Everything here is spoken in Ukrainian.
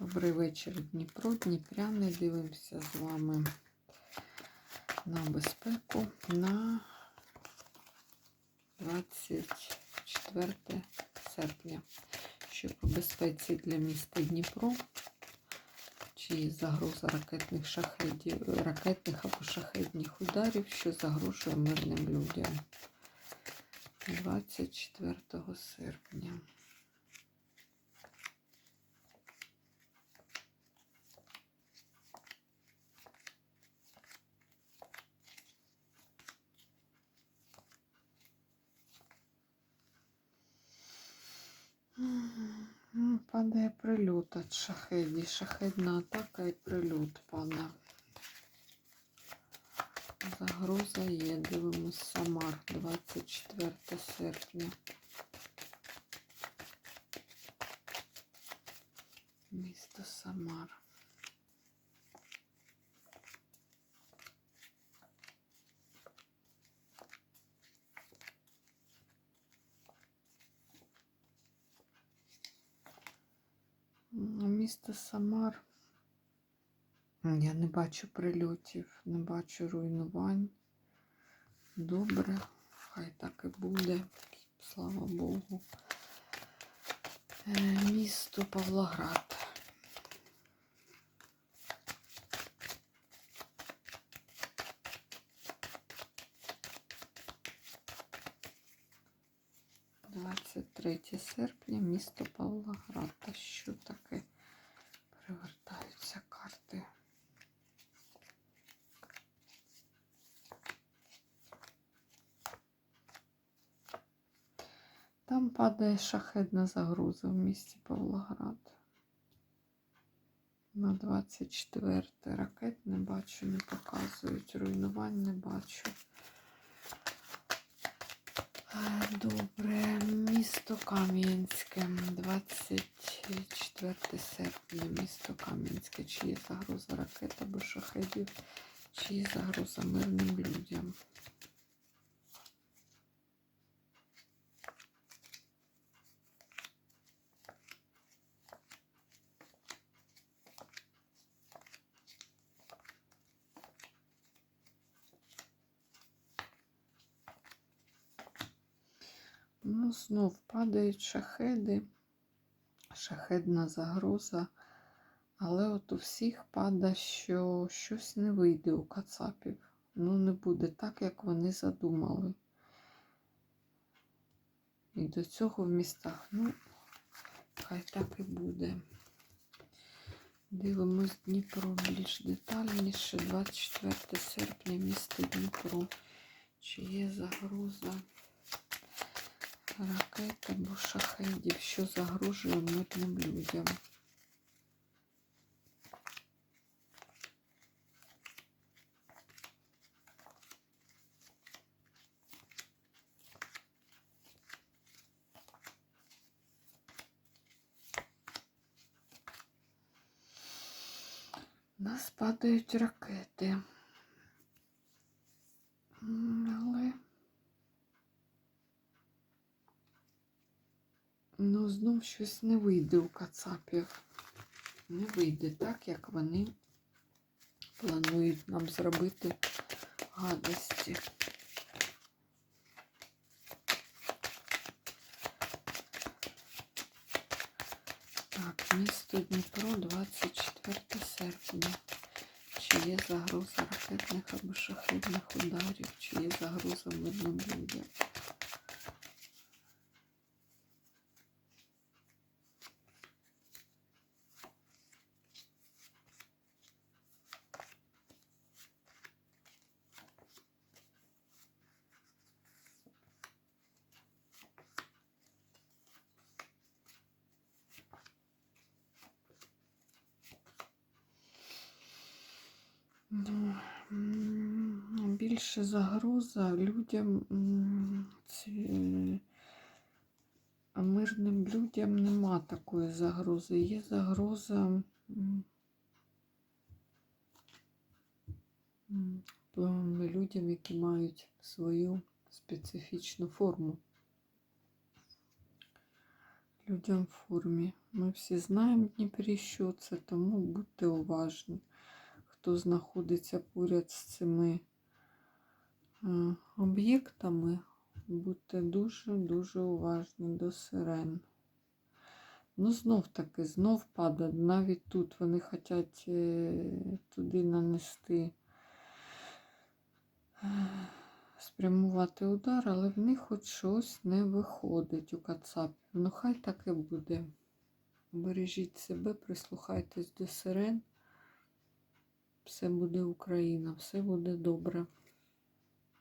Добрий вечір, Дніпро, Дніпряни. Дивимося з вами на безпеку на 24 серпня. Що по безпеці для міста Дніпро, чи загроза ракетних шахедів, ракетних або шахедних ударів, що загрожує мирним людям 24 серпня. Падає прильот від шахеді. Шахедна атака і прильот падає. Загроза є. Дивимось Самар 24 серпня. Місто Самар. Місто Самар. Я не бачу прильотів, не бачу руйнувань. Добре, хай так і буде. Слава Богу. Е, Місто Павлоград. Двадцять третє серпня, місто Павлоград. Та що таке? Перевертаються карти. Там падає шахедна загроза в місті Павлоград. На 24 ракет не бачу, не показують. Руйнувань не бачу. Добре, місто Кам'янське, 24 серпня, місто Кам'янське. Чи є загроза ракета або шахедів, чи є загроза мирним людям? Ну, знов падають шахеди, шахедна загроза. Але от у всіх падає, що щось не вийде у кацапів. Ну, не буде так, як вони задумали. І до цього в містах, ну, хай так і буде. Дивимось Дніпро більш детальніше. 24 серпня, місто Дніпро. Чи є загроза? Ракет або шахедів, що загрожує мирним людям. Нас падають ракети. Ну, знов щось не вийде у кацапів. Не вийде так, як вони планують нам зробити гадості. Так, місто Дніпро, 24 серпня. Чи є загроза ракетних або шахетних ударів, чи є загроза мирним людям? Більше загроза людям, а мирним людям нема такої загрози. Є загроза людям, які мають свою специфічну форму. людям в формі. Ми всі знаємо в Дніпрі, що це, тому будьте уважні. Хто знаходиться поряд з цими е, об'єктами, будьте дуже-дуже уважні до сирен. Ну, знов таки, знов падає. Навіть тут вони хочуть е, туди нанести, е, спрямувати удар, але в них хоч щось не виходить у кацапів. Ну, хай так і буде. Бережіть себе, прислухайтесь до сирен. Все буде Україна, все буде добре.